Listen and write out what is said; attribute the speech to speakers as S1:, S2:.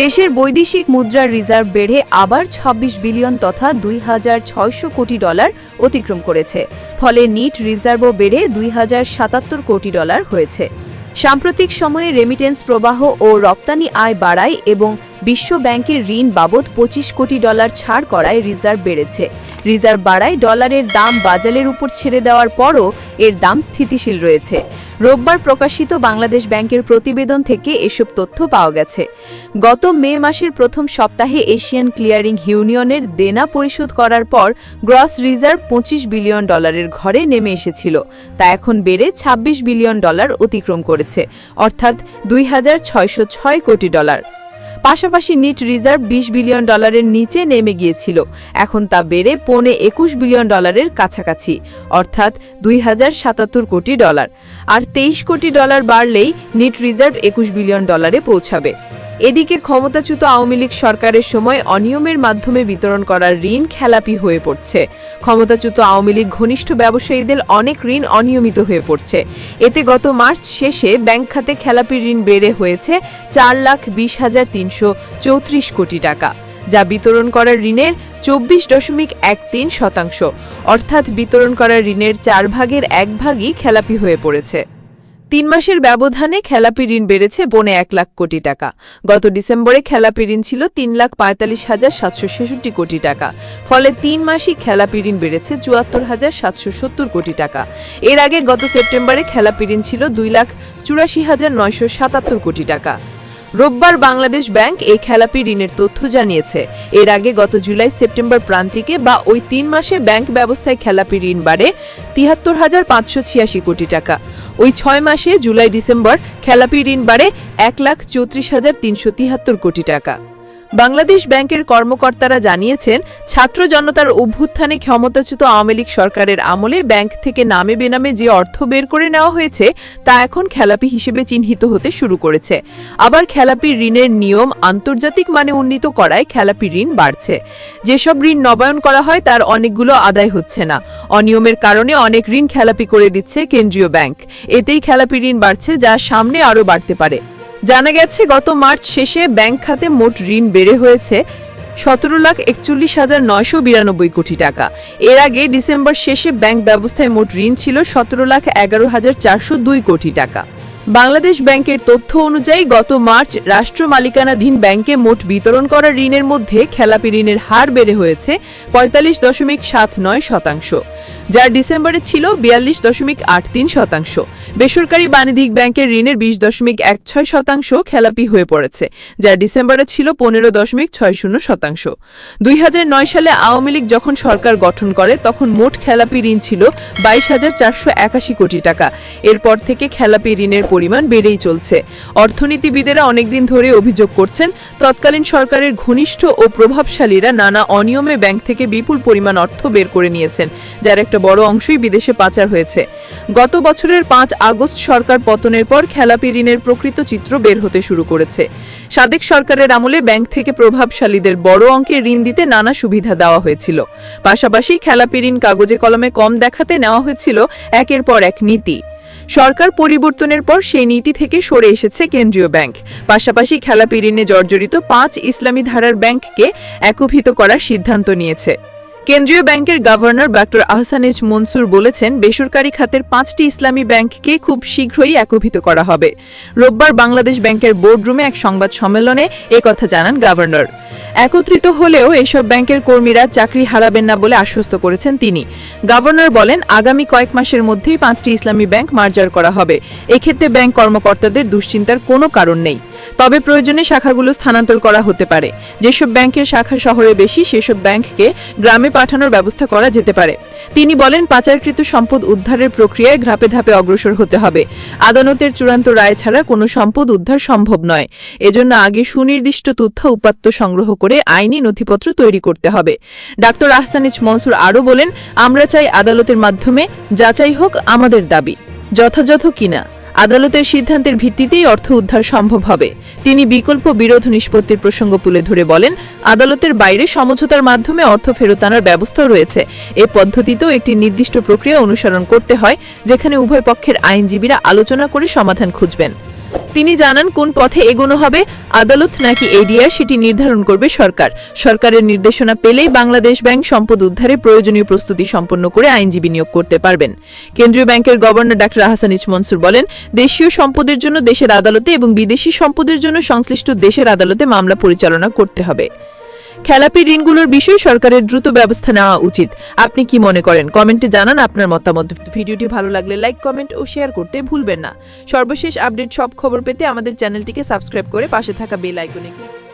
S1: দেশের বৈদেশিক মুদ্রার রিজার্ভ বেড়ে আবার ২৬ বিলিয়ন তথা দুই হাজার ছয়শো কোটি ডলার অতিক্রম করেছে। ফলে নিট রিজার্ভও বেড়ে দুই হাজার সাতাত্তর কোটি ডলার হয়েছে। সাম্প্রতিক সময়ে রেমিটেন্স প্রবাহ ও রপ্তানি আয় বাড়ায় এবং বিশ্ব ব্যাংকের ঋণ বাবদ পঁচিশ কোটি ডলার ছাড় করায় রিজার্ভ বেড়েছে। রিজার্ভ বাড়ায় ডলারের দাম বাজারের উপর ছেড়ে দেওয়ার পরও এর দাম স্থিতিশীল রয়েছে। রোববার প্রকাশিত বাংলাদেশ ব্যাংকের প্রতিবেদন থেকে এসব তথ্য পাওয়া গেছে। গত মে মাসের প্রথম সপ্তাহে এশিয়ান ক্লিয়ারিং ইউনিয়নের দেনা পরিশোধ করার পর গ্রস রিজার্ভ পঁচিশ বিলিয়ন ডলারের ঘরে নেমে এসেছিল। তা এখন বেড়ে ২৬ বিলিয়ন ডলার অতিক্রম করেছে, অর্থাৎ দুই হাজার ছয়শো ছয় কোটি ডলার। পাশাপাশি নিট রিজার্ভ ২০ বিলিয়ন ডলারের নিচে নেমে গিয়েছিল। এখন তা বেড়ে পৌনে একুশ বিলিয়ন ডলারের কাছাকাছি, অর্থাৎ দুই হাজার সাতাত্তর কোটি ডলার। আর তেইশ কোটি ডলার বাড়লেই নিট রিজার্ভ একুশ বিলিয়ন ডলারে পৌঁছাবে। এদিকে ক্ষমতাচ্যুত আওয়ামী লীগ সরকারের সময় অনিয়মের মাধ্যমে বিতরণ করার ঋণ খেলাপি হয়ে পড়ছে। ক্ষমতাচ্যুত আওয়ামী লীগ ঘনিষ্ঠ ব্যবসায়ীদের অনেক ঋণ অনিয়মিত হয়ে পড়ছে। এতে গত মার্চ শেষে ব্যাংক খাতে খেলাপি ঋণ বেড়ে হয়েছে চার লাখ বিশ হাজার তিনশো চৌত্রিশ কোটি টাকা, যা বিতরণ করা ঋণের চব্বিশ দশমিক এক তিন শতাংশ। অর্থাৎ বিতরণ করা ঋণের চার ভাগের এক ভাগই খেলাপি হয়ে পড়েছে। তিন মাসের ব্যবধানে খেলাপি ঋণ বেড়েছে বনে এক লাখ কোটি টাকা। গত ডিসেম্বরে খেলাপি ঋণ ছিল তিন লাখ পঁয়তাল্লিশ হাজার সাতশো ছেষট্টি কোটি টাকা। ফলে তিন মাসই খেলাপি ঋণ বেড়েছে চুয়াত্তর হাজার সাতশো সত্তর কোটি টাকা। এর আগে গত সেপ্টেম্বরে খেলাপি ঋণ ছিল দুই লাখ চুরাশি হাজার নয়শো সাতাত্তর কোটি টাকা। রোববার বাংলাদেশ ব্যাংক এই খেলাপি ঋণের তথ্য জানিয়েছে। এর আগে গত জুলাই সেপ্টেম্বর প্রান্তিকে বা ওই তিন মাসে ব্যাংক ব্যবস্থায় খেলাপি ঋণ বাড়ে তিয়াত্তর হাজার পাঁচশো ছিয়াশি কোটি টাকা। ওই ছয় মাসে জুলাই ডিসেম্বর খেলাপি ঋণ বাড়ে এক লাখ চৌত্রিশ হাজার তিনশো তিহাত্তর কোটি টাকা। বাংলাদেশ ব্যাংকের কর্মকর্তারা জানিয়েছেন, ছাত্র জনতার অভ্যুত্থানে ক্ষমতাচ্যুত আওয়ামী লীগ সরকারের আমলে ব্যাংক থেকে নামে বেনামে যে অর্থ বের করে নেওয়া হয়েছে, তা এখন খেলাপি হিসেবে চিহ্নিত হতে শুরু করেছে। আবার খেলাপি ঋণের নিয়ম আন্তর্জাতিক মানে উন্নীত করায় খেলাপি ঋণ বাড়ছে। যেসব ঋণ নবায়ন করা হয়, তার অনেকগুলো আদায় হচ্ছে না। অনিয়মের কারণে অনেক ঋণ খেলাপি করে দিচ্ছে কেন্দ্রীয় ব্যাংক। এতেই খেলাপি ঋণ বাড়ছে, যা সামনে আরও বাড়তে পারে। জানা গেছে, গত মার্চ শেষে ব্যাংক খাতে মোট ঋণ বেড়ে হয়েছে সতেরো লাখ একচল্লিশ হাজার নয়শো বিরানব্বই কোটি টাকা। এর আগে ডিসেম্বর শেষে ব্যাংক ব্যবস্থায় মোট ঋণ ছিল সতেরো লাখ এগারো হাজার চারশো দুই কোটি টাকা। বাংলাদেশ ব্যাংকের তথ্য অনুযায়ী গত মার্চ রাষ্ট্র মালিকানাধীন ব্যাংকে মোট বিতরণ করা ঋণের মধ্যে খেলাপি ঋণের হার বেড়ে হয়েছে পঁয়তাল্লিশ দশমিক সাত নয় শতাংশ, যার ডিসেম্বরে ছিল বিয়াল্লিশ দশমিক আট তিন শতাংশ। বেসরকারি বাণিজ্যিক ব্যাংকের ঋণের বিশ দশমিক এক ছয় শতাংশ খেলাপি হয়ে পড়েছে, যার ডিসেম্বরে ছিল পনেরো দশমিক ছয় শূন্য শতাংশ। দুই হাজার নয় সালে আওয়ামী লীগ যখন সরকার গঠন করে, তখন মোট খেলাপি ঋণ ছিল বাইশ হাজার চারশো একাশি কোটি টাকা। এরপর থেকে খেলাপি ঋণের পরিমাণ বেড়েই চলছে। অর্থনীতিবিদেরা অনেকদিন ধরে অভিযোগ করছেন, তৎকালীন সরকারের ঘনিষ্ঠ ও প্রভাবশালীরা নানা অনিয়মে ব্যাংক থেকে বিপুল পরিমাণ অর্থ বের করে নিয়েছেন, যার একটা বড় অংশই বিদেশে পাচার হয়েছে। গত বছরের পাঁচ আগস্ট সরকার পতনের পর খেলাপি ঋণের প্রকৃত চিত্র বের হতে শুরু করেছে। সাদেক সরকারের আমলে ব্যাংক থেকে প্রভাবশালীদের বড় অঙ্কের ঋণ দিতে নানা সুবিধা দেওয়া হয়েছিল। পাশাপাশি খেলাপি ঋণ কাগজে কলমে কম দেখাতে নেওয়া হয়েছিল একের পর এক নীতি। সরকার পরিবর্তনের পর সেই নীতি থেকে সরে এসেছে কেন্দ্রীয় ব্যাংক। পাশাপাশি খেলাপি ঋণে জর্জরিত পাঁচ ইসলামী ধারার ব্যাংককে একভূত করার সিদ্ধান্ত নিয়েছে। কেন্দ্রীয় ব্যাংকের গভর্নর ডক্টর আহসানেজ মনসুর বলেছেন, বেসরকারি খাতের পাঁচটি ইসলামী ব্যাংককে খুব শীঘ্রই একীভূত করা হবে। রোববার বাংলাদেশ ব্যাংকের বোর্ডরুমে এক সংবাদ সম্মেলনে কথা জানান গভর্নর। একত্রিত হলেও এসব ব্যাংকের কর্মীরা চাকরি হারাবেন না বলে আশ্বস্ত করেছেন তিনি। গভর্নর বলেন, আগামী কয়েক মাসের মধ্যেই পাঁচটি ইসলামী ব্যাংক মার্জার করা হবে। এক্ষেত্রে ব্যাংক কর্মকর্তাদের দুশ্চিন্তার কোনো কারণ নেই। তবে প্রয়োজনে শাখাগুলো স্থানান্তর করা হতে পারে। যেসব ব্যাংকের শাখা শহরে বেশি, সেসব ব্যাংককে গ্রামে পাঠানোর ব্যবস্থা করা যেতে পারে। তিনি বলেন, পাচারকৃত সম্পদ উদ্ধারের প্রক্রিয়ায় ধাপে ধাপে অগ্রসর হতে হবে। আদালতের চূড়ান্ত রায় ছাড়া কোনো সম্পদ উদ্ধার সম্ভব নয়। এজন্য আগে সুনির্দিষ্ট তথ্য উপাত্ত সংগ্রহ করে আইনি নথিপত্র তৈরি করতে হবে। ডাক্তার আহসানিজ মনসুর আরও বলেন, আমরা চাই আদালতের মাধ্যমে যাচাই হোক আমাদের দাবি। যথাযথ কিনা। আদালতের সিদ্ধান্তের ভিত্তিতেই অর্থ উদ্ধার সম্ভব হবে। তিনি বিকল্প বিরোধ নিষ্পত্তির প্রসঙ্গ তুলে ধরে বলেন, আদালতের বাইরে সমঝোতার মাধ্যমে অর্থ ফেরত আনার ব্যবস্থাও রয়েছে। এ পদ্ধতিতেও একটি নির্দিষ্ট প্রক্রিয়া অনুসরণ করতে হয়, যেখানে উভয় পক্ষের আইনজীবীরা আলোচনা করে সমাধান খুঁজবেন।
S2: তিনি জানান, কোন পথে এগোনো হবে, আদালত নাকি এডিআর সেটি নির্ধারণ করবে সরকার। সরকারের নির্দেশনা পেলেই বাংলাদেশ ব্যাংক সম্পদ উদ্ধারে প্রয়োজনীয় প্রস্তুতি সম্পন্ন করে আইনজীবী নিয়োগ করতে পারবেন। কেন্দ্রীয় ব্যাংকের governor doctor Ahsan H Mansur বলেন, দেশীয় সম্পদের জন্য দেশের আদালতে এবং বিদেশি সম্পদের জন্য সংশ্লিষ্ট দেশের আদালতে মামলা পরিচালনা করতে হবে। খেলাপি ঋণগুলোর বিষয়ে সরকারের দ্রুত ব্যবস্থা নেওয়া উচিত। আপনি কি মনে করেন? কমেন্টে জানান আপনার মতামত। ভিডিওটি ভালো লাগলে লাইক, কমেন্ট ও শেয়ার করতে ভুলবেন না। সর্বশেষ আপডেট সব খবর পেতে আমাদের চ্যানেলটিকে সাবস্ক্রাইব করে পাশে থাকা বেল আইকনে ক্লিক